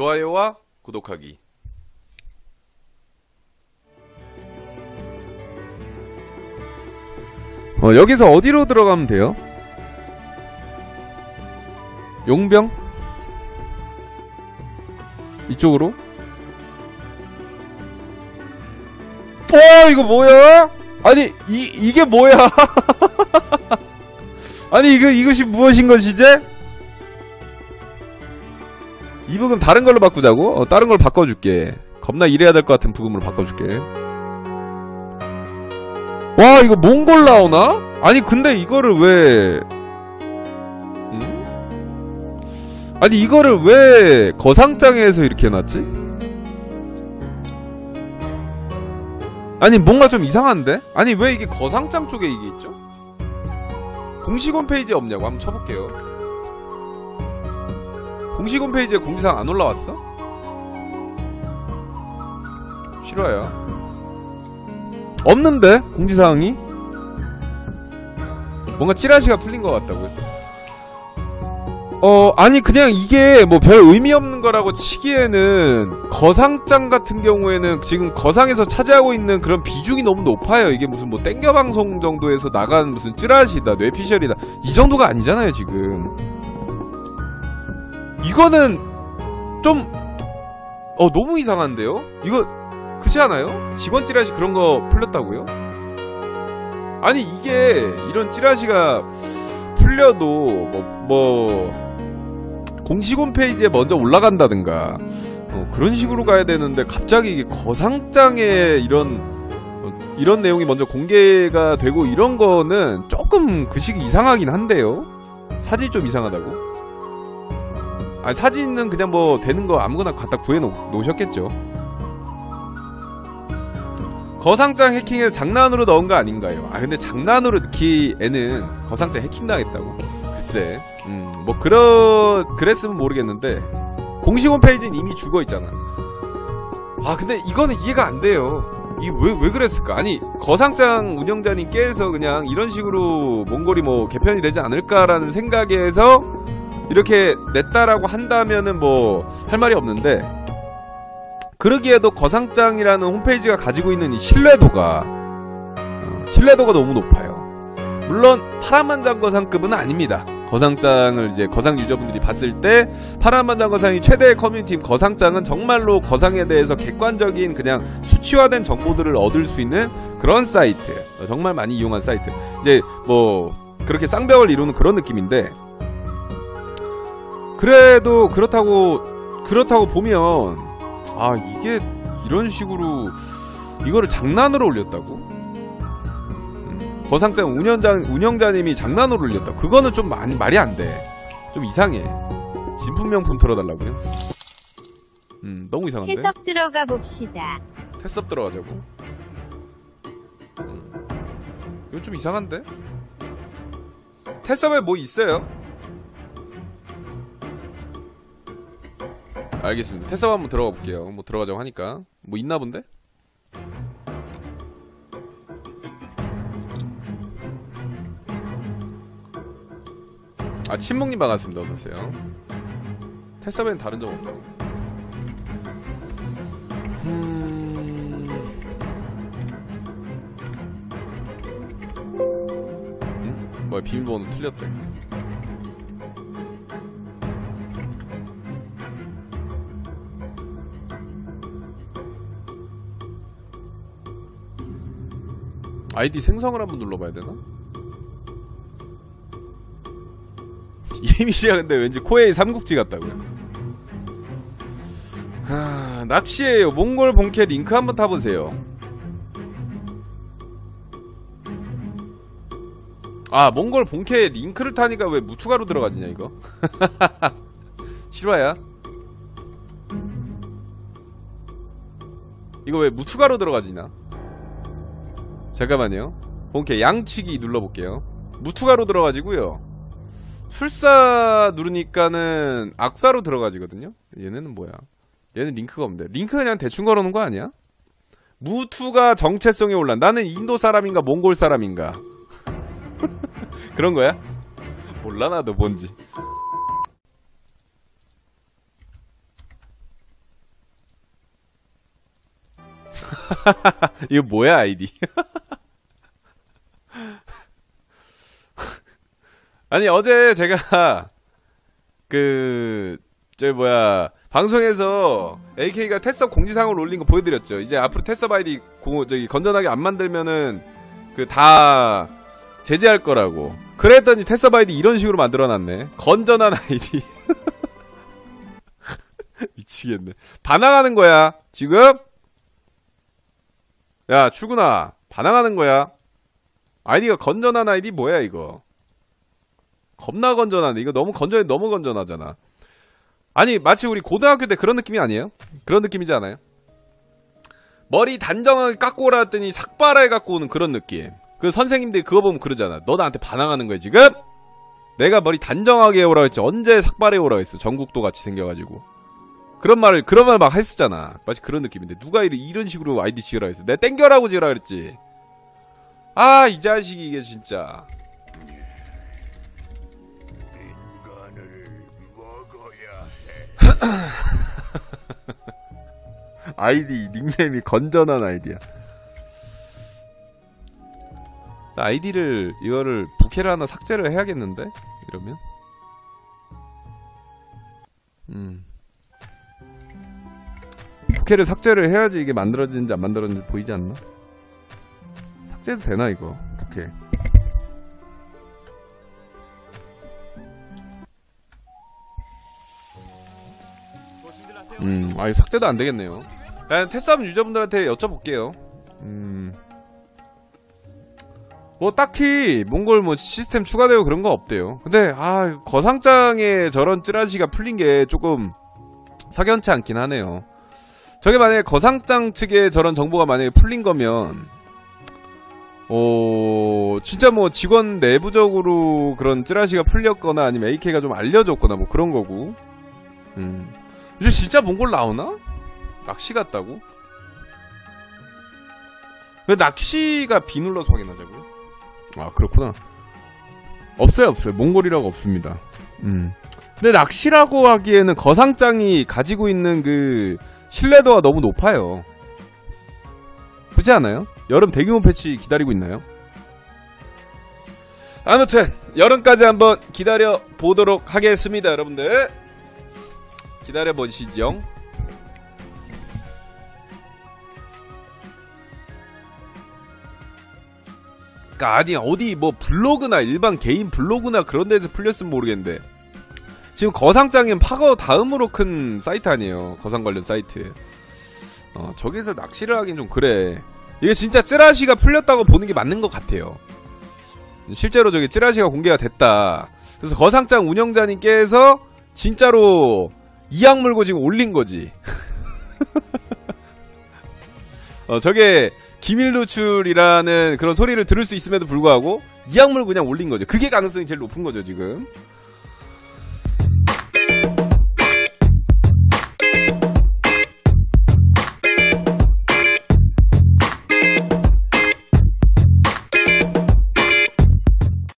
좋아요와 구독하기. 어, 여기서 어디로 들어가면 돼요? 용병? 이쪽으로? 어, 이거 뭐야? 아니, 이, 이게 뭐야? 아니, 이거, 이것이 무엇인 것이지? 이 부금 다른 걸로 바꾸자고? 어, 다른 걸 바꿔줄게. 겁나 일해야 될 것 같은 부금으로 바꿔줄게. 와, 이거 몽골 나오나? 아니, 근데 이거를 왜, 음? 아니, 이거를 왜 거상장에서 이렇게 해놨지? 아니, 뭔가 좀 이상한데? 아니, 왜 이게 거상장 쪽에 이게 있죠? 공식 홈페이지에 없냐고 한번 쳐볼게요. 공식 홈페이지에 공지사항 안 올라왔어? 싫어요. 없는데 공지사항이? 뭔가 찌라시가 풀린 것 같다고요? 어 아니 그냥 이게 뭐 별 의미 없는 거라고 치기에는 거상장 같은 경우에는 지금 거상에서 차지하고 있는 그런 비중이 너무 높아요 이게 무슨 뭐 땡겨 방송 정도에서 나간 무슨 찌라시다 뇌피셜이다 이 정도가 아니잖아요 지금 이거는 좀, 어, 너무 이상한데요? 이거, 그렇지 않아요? 직원 찌라시 그런 거 풀렸다고요? 아니, 이게, 이런 찌라시가 풀려도, 뭐, 뭐, 공식 홈페이지에 먼저 올라간다든가, 어, 그런 식으로 가야 되는데, 갑자기 거상장에 이런, 어, 이런 내용이 먼저 공개가 되고, 이런 거는 조금 그 시기 이상하긴 한데요? 사진이 좀 이상하다고? 아 사진은 그냥 뭐 되는 거 아무거나 갖다 구해 놓으셨겠죠. 거상장 해킹에서 장난으로 넣은 거 아닌가요? 아 근데 장난으로 넣기에는 거상장 해킹 당했다고. 글쎄, 음뭐 그러 그랬으면 모르겠는데 공식 홈페이지는 이미 죽어 있잖아. 아 근데 이거는 이해가 안 돼요. 이왜왜 그랬을까? 아니 거상장 운영자님께서 그냥 이런 식으로 몽골이 뭐 개편이 되지 않을까라는 생각에서 이렇게 냈다라고 한다면은 뭐 할 말이 없는데 그러기에도 거상장이라는 홈페이지가 가지고 있는 이 신뢰도가 어, 신뢰도가 너무 높아요. 물론 파란만장 거상급은 아닙니다. 거상장을 이제 거상 유저분들이 봤을 때 파란만장 거상이 최대의 커뮤니티인 거상장은 정말로 거상에 대해서 객관적인 그냥 수치화된 정보들을 얻을 수 있는 그런 사이트. 어, 정말 많이 이용한 사이트. 이제 뭐 그렇게 쌍벽을 이루는 그런 느낌인데 그래도 그렇다고 그렇다고 보면 아 이게 이런 식으로 이거를 장난으로 올렸다고? 음, 거상장 운영장 운영자님이 장난으로 올렸다. 그거는 좀 많이 말이 안 돼 좀 이상해. 진품명품 틀어달라고요? 음 너무 이상한데? 해석 들어가 봅시다. 테스업 들어가자고? 음, 이건 좀 이상한데? 테스업에 뭐 있어요 알겠습니다. 테스업 한번 들어가 볼게요. 뭐 들어가자고 하니까. 뭐 있나 본데? 아, 친목님 반갑습니다. 어서 오세요. 테스업에는 다른 점 없다고. 음... 음? 뭐야, 비밀번호 틀렸대. 아이디 생성을 한번 눌러봐야 되나? 이미지가 근데 왠지 코에이 삼국지 같다고요. 하, 낚시에요. 몽골 본캐 링크 한번 타보세요. 아, 몽골 본캐 링크를 타니까 왜 무투가로 들어가지냐, 이거? 실화야? 이거 왜 무투가로 들어가지나? 잠깐만요. 본캐 양치기 눌러볼게요. 무투가로 들어가지고요. 술사 누르니까는 악사로 들어가지거든요. 얘네는 뭐야? 얘는 링크가 없는데. 링크 그냥 대충 걸어놓은 거 아니야? 무투가 정체성에 올라. 나는 인도 사람인가 몽골 사람인가? 그런 거야? 몰라 나도 뭔지. 이거 뭐야 아이디? 아니 어제 제가 그저 뭐야 방송에서 AK가 테스업 공지사항을 올린 거 보여드렸죠. 이제 앞으로 테스업 아이디 고, 저기 건전하게 안 만들면은 그 다 제재할 거라고. 그랬더니 테스업 아이디 이런 식으로 만들어놨네. 건전한 아이디. 미치겠네. 반항하는 거야. 지금? 야, 출근아. 반항하는 거야. 아이디가 건전한 아이디 뭐야, 이거? 겁나 건전한데. 이거 너무 건전해, 너무 건전하잖아. 아니, 마치 우리 고등학교 때 그런 느낌이 아니에요? 그런 느낌이지 않아요? 머리 단정하게 깎고 오라 했더니 삭발해 갖고 오는 그런 느낌. 그 선생님들이 그거 보면 그러잖아. 너 나한테 반항하는 거야, 지금? 내가 머리 단정하게 오라고 했지. 언제 삭발해 오라고 했어. 전국도 같이 생겨가지고. 그런 말을 그런 말 막 했었잖아. 마치 그런 느낌인데 누가 이런 이런 식으로 아이디 지으라 했어. 내가 땡겨라고 지으라 그랬지. 아 이 자식이 이게 진짜. 아이디 닉네임이 건전한 아이디야. 나 아이디를 이거를 부캐를 하나 삭제를 해야겠는데 이러면. 음. 부캐를 삭제를 해야지 이게 만들어지는지 안 만들어지는지 보이지 않나? 삭제도 되나 이거 부캐. 음, 아, 이 삭제도 안 되겠네요. 그냥 테스트하면 유저분들한테 여쭤볼게요. 음. 뭐, 딱히, 몽골 뭐, 시스템 추가되고 그런 거 없대요. 근데, 아, 거상장에 저런 찌라시가 풀린 게 조금, 석연치 않긴 하네요. 저게 만약에 거상장 측에 저런 정보가 만약에 풀린 거면, 어, 진짜 뭐 직원 내부적으로 그런 찌라시가 풀렸거나 아니면 AK가 좀 알려줬거나 뭐 그런 거고. 음. 이제 진짜 몽골 나오나? 낚시 같다고? 그 낚시가 비 눌러서 확인하자고요? 아 그렇구나. 없어요 없어요. 몽골이라고 없습니다. 음. 근데 낚시라고 하기에는 거상장이 가지고 있는 그 신뢰도가 너무 높아요. 그렇지 않아요? 여름 대규모 패치 기다리고 있나요? 아무튼 여름까지 한번 기다려 보도록 하겠습니다, 여러분들. 기다려 보시죠. 그러니까 아니 어디 뭐 블로그나 일반 개인 블로그나 그런 데서 풀렸으면 모르겠는데. 지금 거상장인 파거 다음으로 큰 사이트 아니에요. 거상 관련 사이트. 어 저기서 낚시를 하긴 좀 그래. 이게 진짜 찌라시가 풀렸다고 보는 게 맞는 것 같아요. 실제로 저기 찌라시가 공개가 됐다. 그래서 거상장 운영자님께서 진짜로 이 악 물고 지금 올린 거지. 어 저게 기밀 노출이라는 그런 소리를 들을 수 있음에도 불구하고 이 악 물고 그냥 올린 거죠. 그게 가능성이 제일 높은 거죠 지금